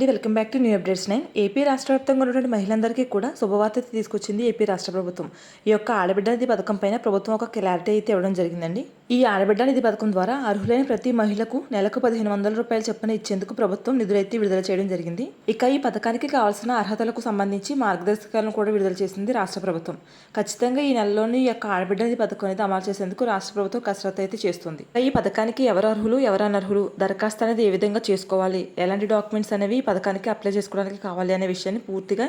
అండి welcome back to new updates nine. AP రాష్ట్ర వ్యాప్తంగా ఉన్నటువంటి మహిళలందరికీ కూడా శుభవార్త తీసుకొచ్చింది ఏపీ రాష్ట్ర ప్రభుత్వం. ఈ యొక్క ఆడబిడ్డ నిధి పథకం పైన ప్రభుత్వం ఒక క్లారిటీ అయితే ఇవ్వడం జరిగిందండి. ఈ ఆడబిడ్డ నిధి పథకం ద్వారా అర్హులైన ప్రతి మహిళకు నెలకు పదిహేను వందల రూపాయలు చొప్పున ఇచ్చేందుకు ప్రభుత్వం నిధులైతే విడుదల చేయడం జరిగింది. ఇక ఈ పథకానికి కావాల్సిన అర్హతలకు సంబంధించి మార్గదర్శకాలను కూడా విడుదల చేసింది రాష్ట్ర ప్రభుత్వం. ఖచ్చితంగా ఈ నెలలోని ఈ యొక్క ఆడబిడ్డ నిధి పథకం అనేది అమలు చేసేందుకు రాష్ట్ర ప్రభుత్వం కసరత్తు అయితే చేస్తుంది. ఈ పథకానికి ఎవరు అర్హులు ఎవరు అనర్హులు దరఖాస్తు అనేది ఏ విధంగా చేసుకోవాలి ఎలాంటి డాక్యుమెంట్స్ అనేవి పథకానికి అప్లై చేసుకోవడానికి కావాలి అనే విషయాన్ని పూర్తిగా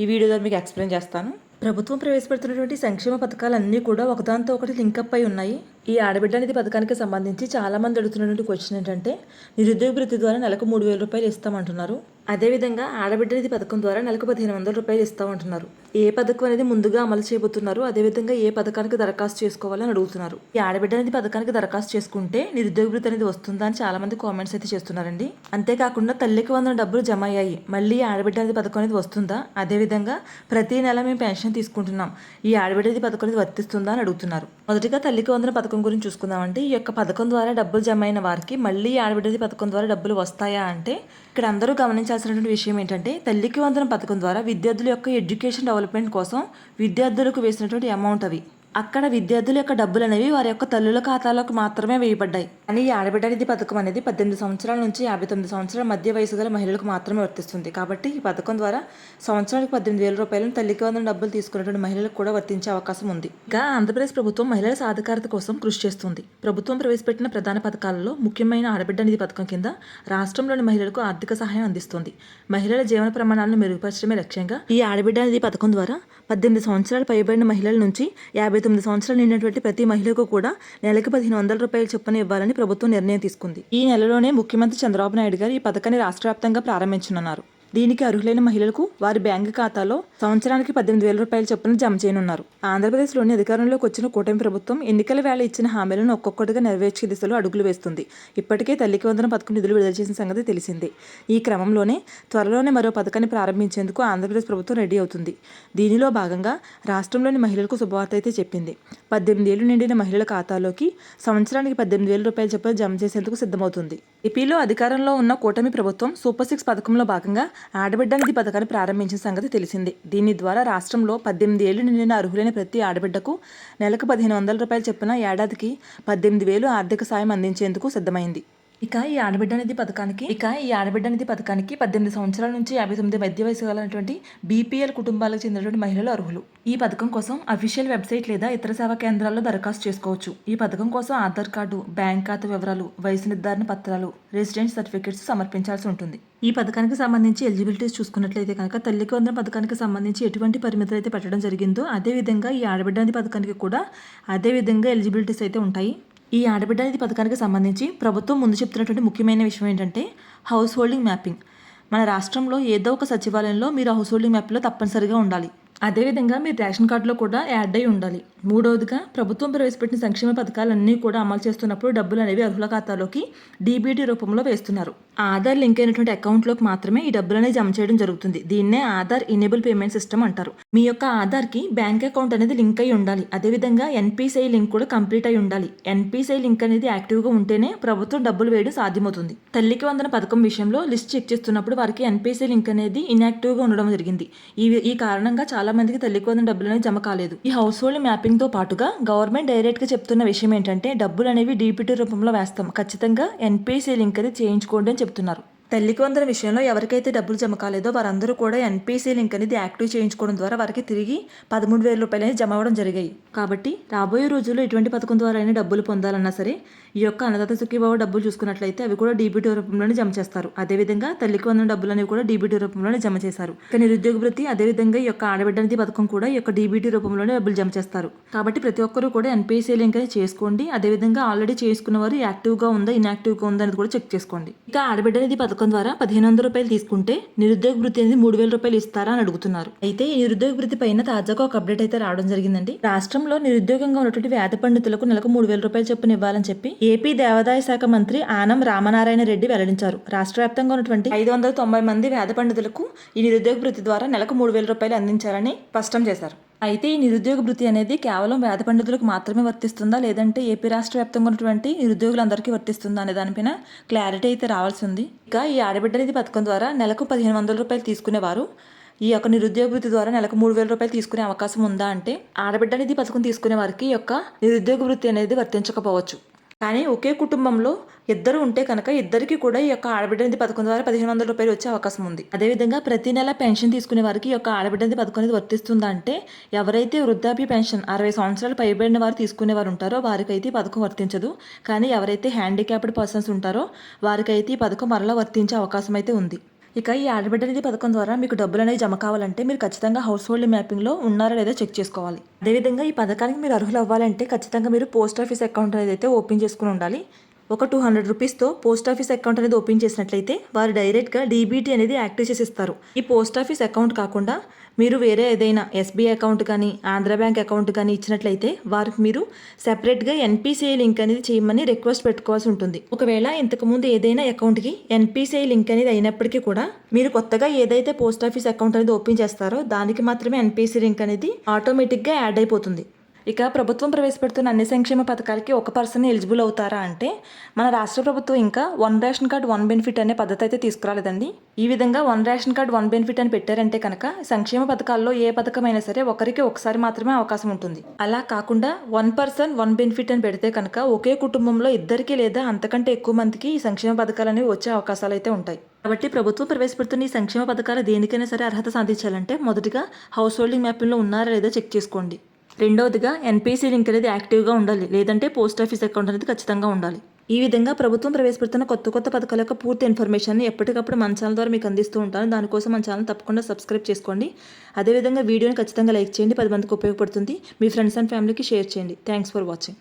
ఈ వీడియోలో మీకు ఎక్స్ప్లెయిన్ చేస్తాను. ప్రభుత్వం ప్రవేశపెడుతున్నటువంటి సంక్షేమ పథకాలన్నీ కూడా ఒకదాంతో ఒకటి లింకప్ అయి ఉన్నాయి. ఈ ఆడబిడ్డ నిధి పథకానికి సంబంధించి చాలామంది అడుగుతున్నటువంటి క్వశ్చన్ ఏంటంటే నిరుద్యోగ వృత్తి ద్వారా నెలకు మూడు వేల రూపాయలు ఇస్తామంటున్నారు. అదేవిధంగా ఆడబిడ్డ నిధి పథకం ద్వారా నెలకు పదిహేను వందల రూపాయలు ఇస్తామంటున్నారు. ఏ పథకం అనేది ముందుగా అమలు చేయబోతున్నారు అదేవిధంగా ఏ పథకానికి దరఖాస్తు చేసుకోవాలని అడుగుతున్నారు. ఈ ఆడబిడ్డ నిధి పథకానికి దరఖాస్తు చేసుకుంటే నిరుద్యోగ వృత్తి అనేది వస్తుందా అని చాలా మంది కామెంట్స్ అయితే చేస్తున్నారండి. అంతేకాకుండా తల్లికి వందల డబ్బులు జమ అయ్యాయి మళ్ళీ ఈ ఆడబిడ్డ నిధి పథకం అనేది వస్తుందా? అదేవిధంగా ప్రతి నెల మేము పెన్షన్ తీసుకుంటున్నాం ఈ ఆడబిడ్డ నిధి పథకం అనేది వర్తిస్తుందా అని అడుగుతున్నారు. మొదటిగా తల్లికి వందన పథకం పథకం గురించి చూసుకుందామంటే ఈ యొక్క పథకం ద్వారా డబ్బులు జమ అయిన వారికి మళ్ళీ ఆడబిడ్డది పథకం ద్వారా డబ్బులు వస్తాయా అంటే ఇక్కడ అందరూ గమనించాల్సినటువంటి విషయం ఏంటంటే తల్లికి వందన పథకం ద్వారా విద్యార్థుల యొక్క ఎడ్యుకేషన్ డెవలప్మెంట్ కోసం విద్యార్థులకు వేసినటువంటి అమౌంట్ అవి. అక్కడ విద్యార్థుల యొక్క డబ్బులు అనేవి వారి యొక్క తల్లుల ఖాతాలకు మాత్రమే వేయబడ్డాయి. కానీ ఈ ఆడబిడ్డ నిధి పథకం అనేది పద్దెనిమిది సంవత్సరాల నుంచి యాభై తొమ్మిది సంవత్సరాల మధ్య వయసు గల మహిళలకు మాత్రమే వర్తిస్తుంది. కాబట్టి ఈ పథకం ద్వారా సంవత్సరానికి పద్దెనిమిది వేల రూపాయలను తల్లికి వందల డబ్బులు తీసుకున్నటువంటి మహిళలకు కూడా వర్తించే అవకాశం ఉంది. ఇంకా ఆంధ్రప్రదేశ్ ప్రభుత్వం మహిళల సాధికారత కోసం కృషి చేస్తుంది. ప్రభుత్వం ప్రవేశపెట్టిన ప్రధాన పథకాలలో ముఖ్యమైన ఆడబిడ్డ నిధి పథకం కింద రాష్ట్రంలోని మహిళలకు ఆర్థిక సహాయం అందిస్తుంది. మహిళల జీవన ప్రమాణాలను మెరుగుపరచడమే లక్ష్యంగా ఈ ఆడబిడ్డ నిధి పథకం ద్వారా పద్దెనిమిది సంవత్సరాలు పైబడిన మహిళల నుంచి యాభై తొమ్మిది సంవత్సరాలు నిండినటువంటి ప్రతి మహిళకు కూడా నెలకి పదిహేను వందల రూపాయల చొప్పున ఇవ్వాలని ప్రభుత్వం నిర్ణయం తీసుకుంది. ఈ నెలలోనే ముఖ్యమంత్రి చంద్రబాబు నాయుడు గారు ఈ పథకాన్ని రాష్ట్ర వ్యాప్తంగా ప్రారంభించనున్నారు. దీనికి అర్హులైన మహిళలకు వారి బ్యాంకు ఖాతాలో సంవత్సరానికి పద్దెనిమిది వేల రూపాయల చొప్పున జమ చేయనున్నారు. ఆంధ్రప్రదేశ్లోని అధికారంలోకి వచ్చిన కూటమి ప్రభుత్వం ఎన్నికల వేళ ఇచ్చిన హామీలను ఒక్కొక్కటిగా నెరవేర్చే దిశలో అడుగులు వేస్తుంది. ఇప్పటికే తల్లికి వందన పథకం నిధులు విడుదల చేసిన సంగతి తెలిసిందే. ఈ క్రమంలోనే త్వరలోనే మరో పథకాన్ని ప్రారంభించేందుకు ఆంధ్రప్రదేశ్ ప్రభుత్వం రెడీ అవుతుంది. దీనిలో భాగంగా రాష్ట్రంలోని మహిళలకు శుభవార్త అయితే చెప్పింది. పద్దెనిమిది ఏళ్ళు నిండిన మహిళల ఖాతాలోకి సంవత్సరానికి పద్దెనిమిది వేల రూపాయల చొప్పున జమ చేసేందుకు సిద్ధమవుతుంది. ఏపీలో అధికారంలో ఉన్న కూటమి ప్రభుత్వం సూపర్ సిక్స్ పథకంలో భాగంగా ఆడబిడ్డ నిధి పథకాన్ని ప్రారంభించిన సంగతి తెలిసిందే. దీని ద్వారా రాష్ట్రంలో పద్దెనిమిది ఏళ్ళు నిండిన అర్హులైన ప్రతి ఆడబిడ్డకు నెలకు పదిహేను వందల రూపాయలు చొప్పున ఏడాదికి పద్దెనిమిది వేలు ఆర్థిక సాయం అందించేందుకు సిద్ధమైంది. ఇక ఈ ఆడబిడ్డ నిధి పథకానికి ఇక ఈ ఆడబిడ్డ నిధి పథకానికి పద్దెనిమిది సంవత్సరాల నుంచి యాభై తొమ్మిది మధ్య వయసు గలటువంటి బీపీఎల్ కుటుంబాలకు చెందినటువంటి మహిళలు అర్హులు. ఈ పథకం కోసం అఫీషియల్ వెబ్సైట్ లేదా ఇతర సేవా కేంద్రాల్లో దరఖాస్తు చేసుకోవచ్చు. ఈ పథకం కోసం ఆధార్ కార్డు బ్యాంక్ ఖాతా వివరాలు వయసు నిర్ధారణ పత్రాలు రెసిడెంట్ సర్టిఫికేట్స్ సమర్పించాల్సి ఉంటుంది. ఈ పథకానికి సంబంధించి ఎలిజిబిలిటీస్ చూసుకున్నట్లయితే కనుక తల్లికి వందన పథకానికి సంబంధించి ఎటువంటి పరిమితులు అయితే పెట్టడం జరిగిందో అదేవిధంగా ఈ ఆడబిడ్డ నిధి పథకానికి కూడా అదే విధంగా ఎలిజిబిలిటీస్ అయితే ఉంటాయి. ఈ ఆడబిడ్డ ఇది పథకానికి సంబంధించి ప్రభుత్వం ముందు చెప్తున్నటువంటి ముఖ్యమైన విషయం ఏంటంటే హౌస్ హోల్డింగ్ మ్యాపింగ్ మన రాష్ట్రంలో ఏదో ఒక సచివాలయంలో మీరు హౌస్ హోల్డింగ్ మ్యాప్లో తప్పనిసరిగా ఉండాలి. అదేవిధంగా మీరు రేషన్ కార్డులో కూడా యాడ్ అయి ఉండాలి. మూడవదిగా ప్రభుత్వం ప్రవేశపెట్టిన సంక్షేమ పథకాలన్నీ కూడా అమలు చేస్తున్నప్పుడు డబ్బులు అనేవి అర్హుల ఖాతాలోకి డీబీటీ రూపంలో వేస్తున్నారు. ఆధార్ లింక్ అయినటువంటి అకౌంట్లోకి మాత్రమే ఈ డబ్బులు అనేది జమ చేయడం జరుగుతుంది. దీన్నే ఆధార్ ఇనేబుల్ పేమెంట్ సిస్టమ్ అంటారు. మీ యొక్క ఆధార్కి బ్యాంక్ అకౌంట్ అనేది లింక్ అయి ఉండాలి. అదేవిధంగా ఎన్పిసిఐ లింక్ కూడా కంప్లీట్ అయి ఉండాలి. ఎన్పిసిఐ లింక్ అనేది యాక్టివ్గా ఉంటేనే ప్రభుత్వం డబ్బులు వేయడం సాధ్యమవుతుంది. తల్లికి వందన పథకం విషయంలో లిస్ట్ చెక్ చేస్తున్నప్పుడు వారికి ఎన్పిసిఐ లింక్ అనేది ఇన్యాక్టివ్గా ఉండడం జరిగింది. ఈ ఈ కారణంగా చాలా మందికి తల్లికి డబ్బులు అనేవి జమ కాలేదు. ఈ హౌస్ హోల్డ్ మ్యాపింగ్తో పాటుగా గవర్నమెంట్ డైరెక్ట్గా చెప్తున్న విషయం ఏంటంటే డబ్బులు అనేవి డీపీటీ రూపంలో వేస్తాం. ఖచ్చితంగా ఎన్పిసి లింక్ అది చేయించుకోండి అని చెప్తున్నారు. తల్లికి వందన విషయంలో ఎవరికైతే డబ్బులు జమ కాలేదో వారందరూ కూడా ఎన్పిసి లింక్ అనేది యాక్టివ్ చేయించుకోవడం ద్వారా వారికి తిరిగి పదమూడు వేల రూపాయలు అనేది జమ అవ్వడం జరిగాయి. కాబట్టి రాబోయే రోజుల్లో ఎటువంటి పథకం ద్వారా అయినా డబ్బులు పొందాలన్నా సరే ఈ యొక్క అన్నదాత సుఖీబాబు డబ్బులు చూసుకున్నట్లయితే అవి కూడా డీబీటీ రూపంలోనే జమ చేస్తారు. అదేవిధంగా తల్లికి వందన డబ్బులు అనేవి కూడా డీబీటీ రూపంలోనే జమ చేశారు. ఇక నిరుద్యోగ వృత్తి అదేవిధంగా ఈ యొక్క ఆడబిడ్డ నిధి పథకం కూడా ఈ యొక్క డీబీటీ రూపంలోనే డబ్బులు జమ చేస్తారు. కాబట్టి ప్రతి ఒక్కరూ కూడా ఎన్పిసి లింక్ అనేది చేసుకోండి. అదేవిధంగా ఆల్రెడీ చేసుకున్న వారు యాక్టివ్గా ఉందా ఇన్యాక్టివ్గా ఉందా అనేది కూడా చెక్ చేసుకోండి. ఇక ఆడబిడ్డ నిధి పథకం ద్వారా పదిహేను వందల రూపాయలు తీసుకుంటే నిరుద్యోగ వృత్తి అనేది మూడు వేల రూపాయలు ఇస్తారా అని అడుగుతున్నారు. అయితే ఈ నిరుద్యోగ వృత్తి పైన తాజాగా ఒక అప్డేట్ అయితే రావడం జరిగిందండి. రాష్ట్రంలో నిరుద్యోగంగా ఉన్నటువంటి వ్యాధి పండితులకు నెలకు మూడు వేల రూపాయలు చొప్పున ఇవ్వాలని చెప్పి ఏపీ దేవాదాయ శాఖ మంత్రి ఆనం రామనారాయణ రెడ్డి వెల్లడించారు. రాష్ట్ర వ్యాప్తంగా ఉన్నటువంటి ఐదు వందల తొంభై మంది వ్యాధ పండితులకు ఈ నిరుద్యోగ వృత్తి ద్వారా నెలకు మూడు వేల రూపాయలు అందించాలని స్పష్టం చేశారు. అయితే ఈ నిరుద్యోగ భృతి అనేది కేవలం వేద పండితులకు మాత్రమే వర్తిస్తుందా? లేదంటే ఏపీ రాష్ట్ర వ్యాప్తంగా ఉన్నటువంటి నిరుద్యోగులందరికీ వర్తిస్తుందా అనే దానిపైన క్లారిటీ అయితే రావాల్సి ఉంది ఇంకా ఈ ఆడబిడ్డ నిధి పథకం ద్వారా నెలకు పదిహేను వందల రూపాయలు తీసుకునేవారు. ఈ యొక్క నిరుద్యోగ వృత్తి ద్వారా నెలకు మూడు వేల రూపాయలు తీసుకునే అవకాశం ఉందా అంటే ఆడబిడ్డ నిధి పథకం తీసుకునే వారికి ఈ యొక్క నిరుద్యోగ వృత్తి అనేది వర్తించకపోవచ్చు. కానీ ఒకే కుటుంబంలో ఇద్దరు ఉంటే కనుక ఇద్దరికి కూడా ఈ యొక్క ఆడబిడ్డ నిధి పథకం ద్వారా పదిహేను వందల రూపాయలు వచ్చే అవకాశం ఉంది. అదేవిధంగా ప్రతి నెల పెన్షన్ తీసుకునే వారికి ఈ యొక్క ఆడబిడ్డ నిధి పథకం అనేది వర్తిస్తుందా అంటే ఎవరైతే వృద్ధాప్య పెన్షన్ అరవై సంవత్సరాలు పైబడిన వారు తీసుకునేవారు ఉంటారో వారికైతే ఈ పథకం వర్తించదు. కానీ ఎవరైతే హ్యాండిక్యాప్డ్ పర్సన్స్ ఉంటారో వారికైతే ఈ పథకం మరలా వర్తించే అవకాశం అయితే ఉంది. ఇక ఈ ఆడబిడ్డ నిధి పథకం ద్వారా మీకు డబ్బులు అనేవి జమ కావాలంటే మీరు ఖచ్చితంగా హౌస్ హోల్డ్ మ్యాపింగ్లో ఉన్నారో లేదో చెక్ చేసుకోవాలి. అదేవిధంగా ఈ పథకానికి మీరు అర్హులు అవ్వాలంటే ఖచ్చితంగా మీరు పోస్ట్ ఆఫీస్ అకౌంట్ అనేది అయితే ఓపెన్ చేసుకుని ఉండాలి. ఒక టూ హండ్రెడ్ రూపీస్తో పోస్ట్ ఆఫీస్ అకౌంట్ అనేది ఓపెన్ చేసినట్లయితే వారు డైరెక్ట్గా డీబీటీ అనేది యాక్టివ్ చేసి ఇస్తారు ఈ పోస్ట్ ఆఫీస్ అకౌంట్ కాకుండా మీరు వేరే ఏదైనా ఎస్బీఐ అకౌంట్ కానీ ఆంధ్ర బ్యాంక్ అకౌంట్ కానీ ఇచ్చినట్లయితే వారికి మీరు సెపరేట్గా ఎన్పిసిఐ లింక్ అనేది చేయమని రిక్వెస్ట్ పెట్టుకోవాల్సి ఉంటుంది. ఒకవేళ ఇంతకుముందు ఏదైనా అకౌంట్కి ఎన్పిసిఐ లింక్ అనేది అయినప్పటికీ కూడా మీరు కొత్తగా ఏదైతే పోస్ట్ ఆఫీస్ అకౌంట్ అనేది ఓపెన్ చేస్తారో దానికి మాత్రమే ఎన్పిసి లింక్ అనేది ఆటోమేటిక్గా యాడ్ అయిపోతుంది. ఇక ప్రభుత్వం ప్రవేశపెడుతున్న అన్ని సంక్షేమ పథకాలకి ఒక పర్సన్ ఎలిజిబుల్ అవుతారా అంటే మన రాష్ట్ర ప్రభుత్వం ఇంకా one ration card one benefit అనే పద్ధతి అయితే తీసుకురాలేదండి. ఈ విధంగా one ration card one benefit అని పెట్టారంటే కనుక సంక్షేమ పథకాల్లో ఏ పథకమైనా సరే ఒకరికి ఒకసారి మాత్రమే అవకాశం ఉంటుంది. అలా కాకుండా వన్ పర్సన్ వన్ బెనిఫిట్ అని పెడితే కనుక ఒకే కుటుంబంలో ఇద్దరికి లేదా అంతకంటే ఎక్కువ మందికి ఈ సంక్షేమ పథకాలు అనేవి వచ్చే అవకాశాలు అయితే ఉంటాయి. కాబట్టి ప్రభుత్వం ప్రవేశపెడుతున్న ఈ సంక్షేమ పథకాలు దేనికైనా సరే అర్హత సాధించాలంటే మొదటిగా హౌస్ హోల్డింగ్ మ్యాపింగ్లో ఉన్నారా లేదా చెక్ చేసుకోండి. రెండవదిగా ఎన్పిసి లింక్ అనేది యాక్టివ్గా ఉండాలి. లేదంటే పోస్ట్ ఆఫీస్ అకౌంట్ అనేది ఖచ్చితంగా ఉండాలి. ఈ విధంగా ప్రభుత్వం ప్రవేశపెడుతున్న కొత్త కొత్త పథకాల యొక్క పూర్తి ఇన్ఫర్మేషన్ని ఎప్పటికప్పుడు మన ఛానల్ ద్వారా మీకు అందిస్తూ ఉంటాను. దానికోసం మన ఛానల్ తప్పకుండా సబ్స్క్రైబ్ చేసుకోండి. అదేవిధంగా వీడియోని ఖచ్చితంగా లైక్ చేయండి. పది మందికి ఉపయోగపడుతుంది. మీ ఫ్రెండ్స్ అండ్ ఫ్యామిలీకి షేర్ చేయండి. Thanks for watching.